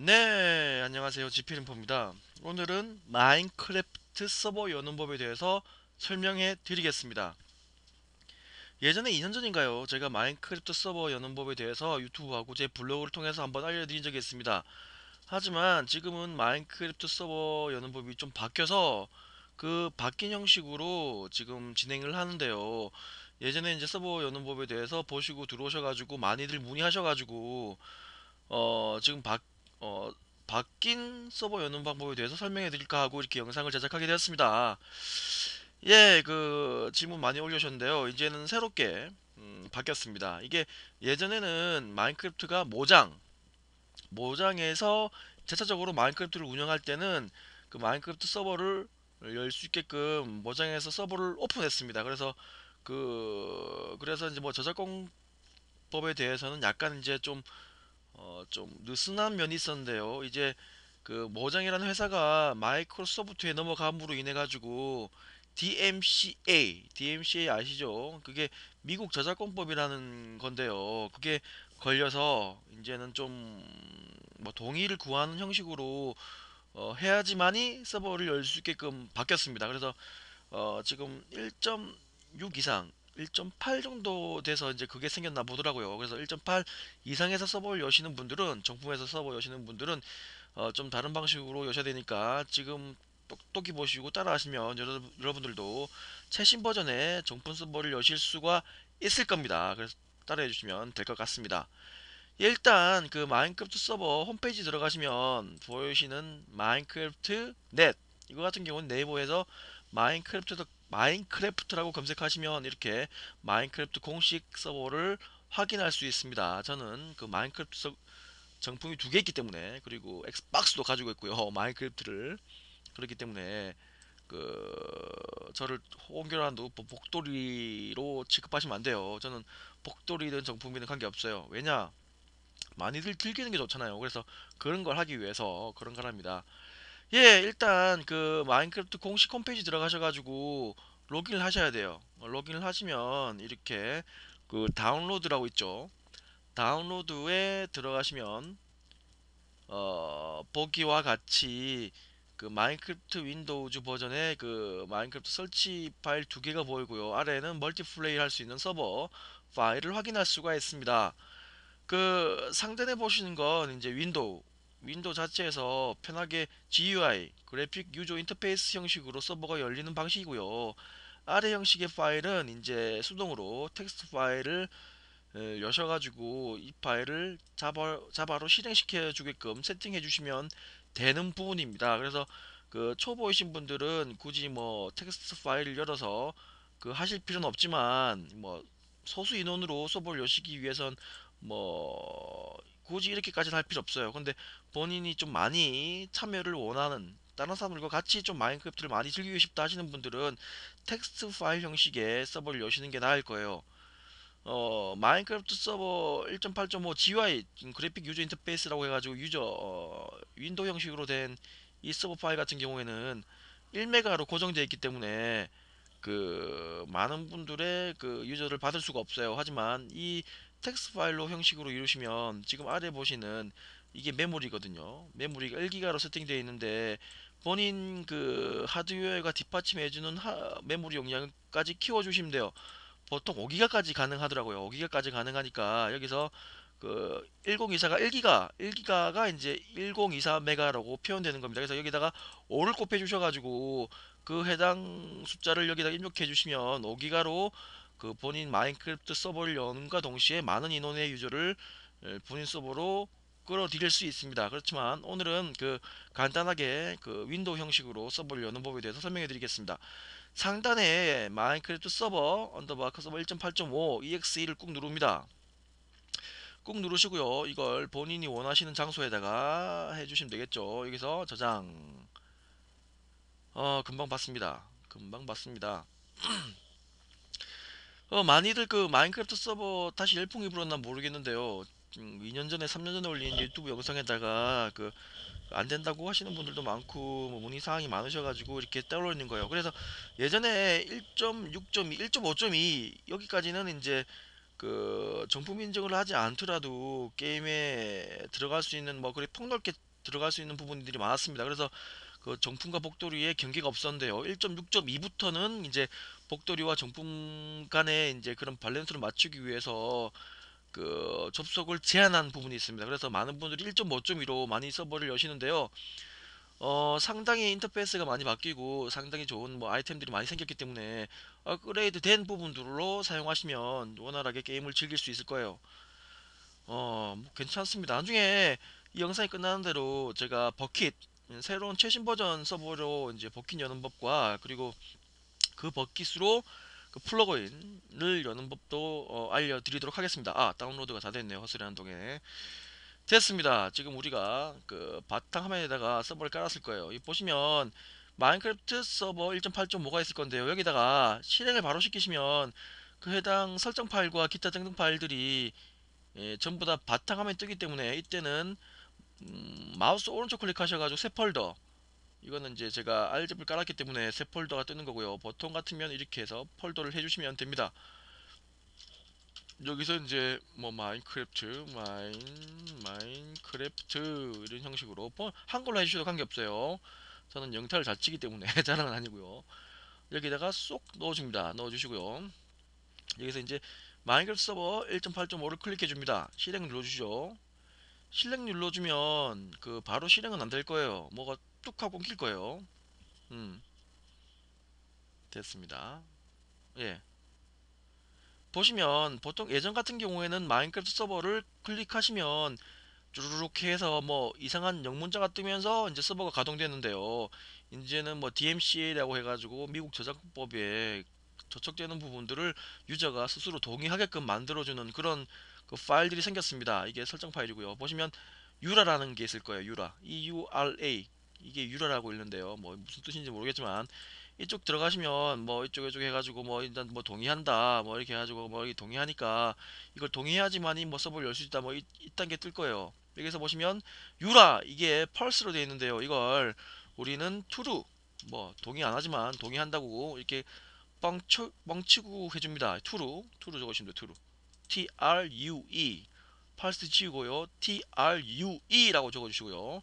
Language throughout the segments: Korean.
네, 안녕하세요. 지필인포입니다. 오늘은 마인크래프트 서버 여는 법에 대해서 설명해 드리겠습니다. 예전에 2년 전인가요? 제가 마인크래프트 서버 여는 법에 대해서 유튜브하고 제 블로그를 통해서 한번 알려드린 적이 있습니다. 하지만 지금은 마인크래프트 서버 여는 법이 좀 바뀌어서 그 바뀐 형식으로 지금 진행을 하는데요. 예전에 이제 서버 여는 법에 대해서 보시고 들어오셔가지고 많이들 문의하셔가지고 어 지금 바, 어, 바뀐 서버 여는 방법에 대해서 설명해 드릴까 하고 이렇게 영상을 제작하게 되었습니다. 예, 그 질문 많이 올려주셨는데요. 이제는 새롭게 음, 바뀌었습니다. 이게 예전에는 마인크래프트가 모장, 모장에서 자체적으로 마인크래프트를 운영할 때는 그 마인크래프트 서버를 열 수 있게끔 모장에서 서버를 오픈했습니다. 그래서 그 그래서 이제 뭐 저작권 법에 대해서는 약간 이제 좀 어, 좀 느슨한 면이 있었는데요. 이제 그 모장이라는 회사가 마이크로소프트에 넘어감으로 인해 가지고 DMCA, DMCA 아시죠? 그게 미국 저작권법이라는 건데요. 그게 걸려서 이제는 좀 뭐 동의를 구하는 형식으로 어, 해야지만이 서버를 열 수 있게끔 바뀌었습니다. 그래서 어, 지금 1.6 이상 1.8 정도 돼서 이제 그게 생겼나 보더라고요. 그래서 1.8 이상에서 서버를 여시는 분들은 정품에서 서버 여시는 분들은 어, 좀 다른 방식으로 여셔야 되니까 지금 똑똑히 보시고 따라하시면 여러, 여러분들도 최신 버전의 정품 서버를 여실 수가 있을 겁니다. 그래서 따라해 주시면 될 것 같습니다. 일단 그 마인크래프트 서버 홈페이지 들어가시면 보이시는 마인크래프트 넷 이거 같은 경우는 네이버에서 마인크래프트 마인크래프트라고 검색하시면 이렇게 마인크래프트 공식 서버를 확인할 수 있습니다. 저는 그 마인크래프트 서, 정품이 두 개 있기 때문에 그리고 엑스박스도 가지고 있고요. 마인크래프트를 그렇기 때문에 그 저를 홍교란도 복돌이로 취급하시면 안 돼요. 저는 복돌이든 정품이든 관계없어요. 왜냐? 많이들 즐기는 게 좋잖아요. 그래서 그런 걸 하기 위해서 그런 거랍니다. 예, 일단 그 마인크래프트 공식 홈페이지 들어가셔가지고 로그인을 하셔야 돼요. 어, 로그인을 하시면 이렇게 그 다운로드라고 있죠. 다운로드에 들어가시면 어, 보기와 같이 그 마인크래프트 윈도우즈 버전의 그 마인크래프트 설치 파일 두 개가 보이고요. 아래에는 멀티플레이 할 수 있는 서버 파일을 확인할 수가 있습니다. 그 상단에 보시는 건 이제 윈도우 윈도우 자체에서 편하게 GUI 그래픽 유저 인터페이스 형식으로 서버가 열리는 방식이고요. 아래 형식의 파일은 이제 수동으로 텍스트 파일을 에, 여셔가지고 이 파일을 자바, 자바로 실행시켜 주게끔 세팅해 주시면 되는 부분입니다. 그래서 그 초보이신 분들은 굳이 뭐 텍스트 파일을 열어서 그 하실 필요는 없지만 뭐 소수 인원으로 서버를 여시기 위해선 뭐 굳이 이렇게까지는 할 필요 없어요. 근데 본인이 좀 많이 참여를 원하는 다른 사람들과 같이 좀 마인크래프트를 많이 즐기고 싶다 하시는 분들은 텍스트 파일 형식의 서버를 여시는 게 나을 거예요. 어, 마인크래프트 서버 1.8.5 GUI 그래픽 유저 인터페이스라고 해가지고 유저 어, 윈도우 형식으로 된 이 서버 파일 같은 경우에는 1메가로 고정되어 있기 때문에 그 많은 분들의 그 유저를 받을 수가 없어요. 하지만 이 텍스트 파일로 형식으로 이루시면 지금 아래 보시는 이게 메모리거든요. 메모리가 1기가로 세팅되어 있는데 본인 그 하드웨어가 뒷받침해주는 하, 메모리 용량까지 키워주시면 돼요. 보통 5기가까지 가능하더라고요. 5기가까지 가능하니까 여기서 그 1024가 1기가 1기가가 이제 1024 메가라고 표현되는 겁니다. 그래서 여기다가 5를 곱해 주셔가지고 그 해당 숫자를 여기다 입력해 주시면 5기가로 그 본인 마인크래프트 서버를 여는과 동시에 많은 인원의 유저를 에, 본인 서버로 끌어들일 수 있습니다. 그렇지만 오늘은 그 간단하게 그 윈도우 형식으로 서버를 여는 법에 대해서 설명해 드리겠습니다. 상단에 마인크래프트 서버 언더바 서버 1.8.5 EXE를 꾹 누릅니다. 꾹 누르시고요. 이걸 본인이 원하시는 장소에다가 해주시면 되겠죠. 여기서 저장. 어, 금방 봤습니다. 금방 봤습니다. 어, 많이들 그 마인크래프트 서버 다시 열풍이 불었나 모르겠는데요. 음, 2년 전에, 3년 전에 올린 유튜브 영상에다가 그 안 된다고 하시는 분들도 많고 뭐 문의 사항이 많으셔가지고 이렇게 있는 거예요. 그래서 예전에 1.6.2, 1.5.2 여기까지는 이제 그 정품 인증을 하지 않더라도 게임에 들어갈 수 있는 뭐 그리 폭넓게 들어갈 수 있는 부분들이 많았습니다. 그래서 그 정품과 복도리의 경계가 없었는데요. 1.6.2부터는 이제 복도리와 정품 간의 이제 그런 밸런스를 맞추기 위해서 그 접속을 제한한 부분이 있습니다. 그래서 많은 분들이 1.5.2로 많이 서버를 여시는데요. 어, 상당히 인터페이스가 많이 바뀌고 상당히 좋은 뭐 아이템들이 많이 생겼기 때문에 업그레이드 된 부분들로 사용하시면 원활하게 게임을 즐길 수 있을 거예요. 어, 뭐 괜찮습니다. 나중에 이 영상이 끝나는 대로 제가 버킷 음, 새로운 최신 버전 서버로 이제 버킷 여는 법과 그리고 그 버킷으로 그 플러그인을 여는 법도 어, 알려드리도록 하겠습니다. 아 다운로드가 다 됐네요. 허스레 한동에 됐습니다. 지금 우리가 그 바탕 화면에다가 서버를 깔았을 거예요. 이 보시면 마인크래프트 서버 1.8.5가 있을 건데요. 여기다가 실행을 바로 시키시면 그 해당 설정 파일과 기타 등등 파일들이 예, 전부 다 바탕화면에 뜨기 때문에 이때는 음, 마우스 오른쪽 클릭하셔가지고 새 폴더 이거는 이제 제가 알집을 깔았기 때문에 새 폴더가 뜨는 거고요. 보통 같으면 이렇게 해서 폴더를 해주시면 됩니다. 여기서 이제 뭐 마인크래프트, 마인, 마인크래프트 이런 형식으로 뭐 한글로 해주셔도 관계없어요. 저는 영타를 잘 치기 때문에 자랑은 아니고요. 여기다가 쏙 넣어줍니다. 넣어주시고요. 여기서 이제 마인크래프트 서버 1.8.5를 클릭해 줍니다. 실행 눌러주죠. 실행 눌러주면 그 바로 실행은 안 될 거예요. 뭐가 뚝 하고 끊길 거예요. 음 됐습니다. 예. 보시면 보통 예전 같은 경우에는 마인크래프트 서버를 클릭하시면 쭈루룩 해서 뭐 이상한 영문자가 뜨면서 이제 서버가 가동되는데요. 이제는 뭐 DMCA라고 해가지고 미국 저작법에 저촉되는 부분들을 유저가 스스로 동의하게끔 만들어주는 그런 그 파일들이 생겼습니다. 이게 설정 파일이고요. 보시면 유라라는 게 있을 거예요. 유라, E-U-R-A 이게 유라라고 있는데요. 뭐 무슨 뜻인지 모르겠지만 이쪽 들어가시면 뭐 이쪽 이쪽 해가지고 뭐 일단 뭐 동의한다 뭐 이렇게 해가지고 뭐 이렇게 동의하니까 이걸 동의해야지만이 뭐 서버를 열 수 있다 뭐 이, 이딴 게 뜰 거예요. 여기서 보시면 유라 이게 펄스로 되어 있는데요. 이걸 우리는 true 뭐 동의 안 하지만 동의한다고 이렇게 뻥쳐, 뻥치고 해줍니다. true true 적으시면 돼요. true T R U E 펄스 지우고요. T R U E라고 적어주시고요.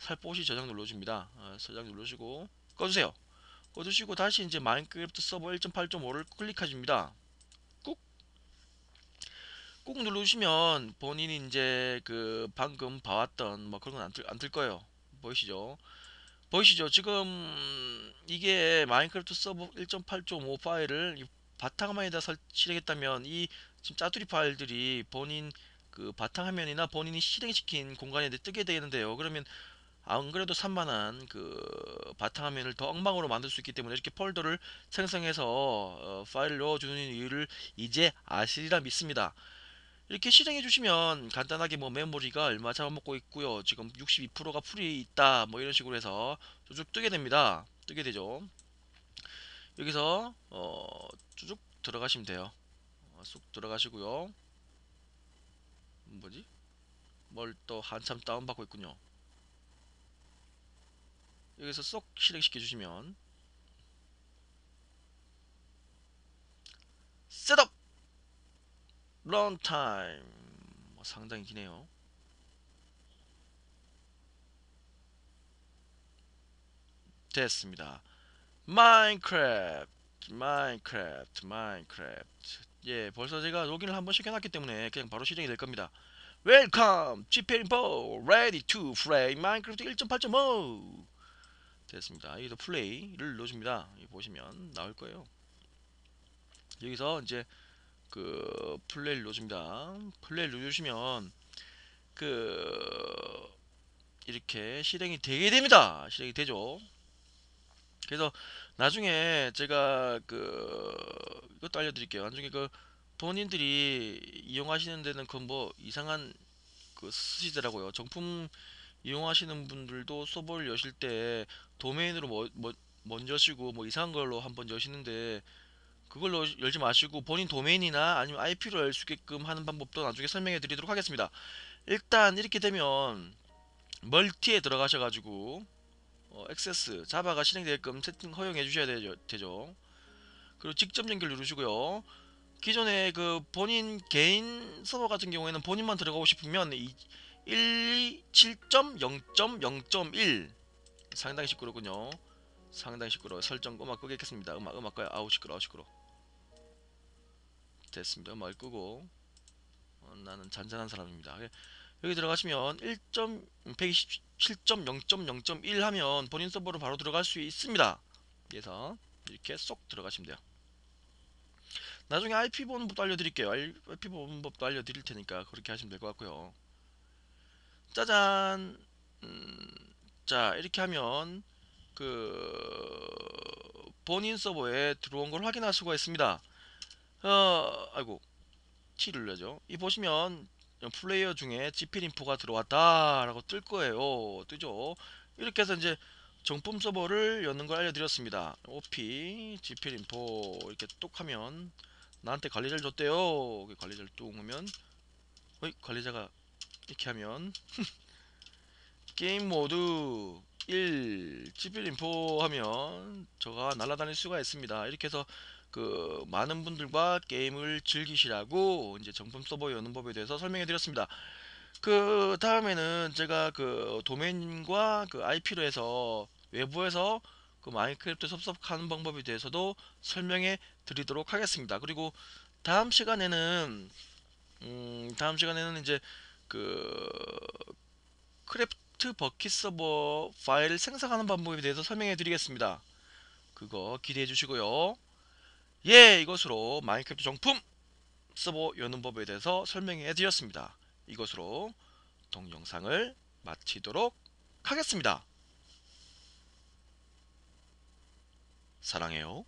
살포시 저장 눌러줍니다. 어, 저장 누르시고 꺼주세요. 꺼주시고 다시 이제 마인크래프트 서버 1.8.5를 클릭해줍니다. 꾹, 꾹 누르시면 본인이 이제 그 방금 봐왔던 뭐 그런 건안뜰 거예요. 보이시죠? 보이시죠? 지금 이게 마인크래프트 서버 1.8.5 파일을 이 바탕화면에다 설치했다면 이 지금 짜투리 파일들이 본인 그 바탕화면이나 본인이 실행시킨 공간에 뜨게 되는데요. 그러면 안 그래도 산만한 그 바탕화면을 더 엉망으로 만들 수 있기 때문에 이렇게 폴더를 생성해서 어, 파일을 넣어주는 이유를 이제 아시리라 믿습니다. 이렇게 실행해 주시면 간단하게 뭐 메모리가 얼마 잡아먹고 있고요. 지금 62%가 풀이 있다. 뭐 이런 식으로 해서 쭉 뜨게 됩니다. 뜨게 되죠. 여기서 어, 쭉 들어가시면 돼요. 어, 쑥 들어가시고요. 뭐지? 뭘 또 한참 다운받고 있군요. 여기서 쏙 실행시켜 주시면 셋업! 런타임 뭐 상당히 기네요. 됐습니다. 마인크래프트 마인크래프트 마인크래프트 예 벌써 제가 로그인을 한 번씩 해놨기 때문에 그냥 바로 실행이 될 겁니다. 웰컴 지페인포 레디 투 플레이 마인크래프트 1.8.5 됐습니다. 여기서 플레이를 넣어줍니다. 보시면 나올 거예요. 여기서 이제 그 플레이를 넣어줍니다. 플레이를 넣어주시면 그 이렇게 실행이 되게 됩니다. 실행이 되죠. 그래서 나중에 제가 그 이것도 알려드릴게요. 나중에 그 본인들이 이용하시는 데는 그 뭐 이상한 그 쓰시더라고요. 정품 이용하시는 분들도 서버를 여실 때 도메인으로 뭐, 뭐, 먼저 시고 뭐 이상한 걸로 한번 여시는데 그걸로 열지 마시고 본인 도메인이나 아니면 IP로 열 수 있게끔 하는 방법도 나중에 설명해 드리도록 하겠습니다. 일단 이렇게 되면 멀티에 들어가셔 가지고 어, 액세스 자바가 실행되게끔 세팅 허용해 주셔야 되죠, 되죠. 그리고 직접 연결 누르시고요. 기존에 그 본인 개인 서버 같은 경우에는 본인만 들어가고 싶으면 이127.0.0.1 상당히 시끄럽군요. 상당히 시끄러워. 설정 음악 끄겠습니다. 음악 음악 꺼요. 아우 시끄러. 워 시끄러. 됐습니다. 음악을 끄고 어, 나는 잔잔한 사람입니다. 예, 여기 들어가시면 1.127.0.0.1 하면 본인 서버로 바로 들어갈 수 있습니다. 그래서 이렇게 쏙 들어가시면 돼요. 나중에 IP 보는 법도 알려드릴게요. IP 보는 법도 알려드릴 테니까 그렇게 하시면 될 것 같고요. 짜잔. 음, 자 이렇게 하면 그 본인 서버에 들어온 걸 확인할 수가 있습니다. 어, 아이고 T 눌러죠. 이 보시면 플레이어 중에 GP 인포가 들어왔다 라고 뜰 거예요. 뜨죠. 이렇게 해서 이제 정품 서버를 여는 걸 알려드렸습니다. OP GP 인포 이렇게 뚝 하면 나한테 관리자를 줬대요. 관리자를 뚝 하면 어이 관리자가 이렇게 하면 게임 모드 1 GP 인포 하면 저가 날아다닐 수가 있습니다. 이렇게 해서 그 많은 분들과 게임을 즐기시라고 이제 정품 서버 여는 법에 대해서 설명해 드렸습니다. 그 다음에는 제가 그 도메인과 그 IP로 해서 외부에서 그 마인크래프트 섭섭하는 방법에 대해서도 설명해 드리도록 하겠습니다. 그리고 다음 시간에는 음 다음 시간에는 이제 그 크래프트 버킷 서버 파일을 생성하는 방법에 대해서 설명해 드리겠습니다. 그거 기대해 주시고요. 예, 이것으로 마인크래프트 정품 서버 여는 법에 대해서 설명해 드렸습니다. 이것으로 동영상을 마치도록 하겠습니다. 사랑해요.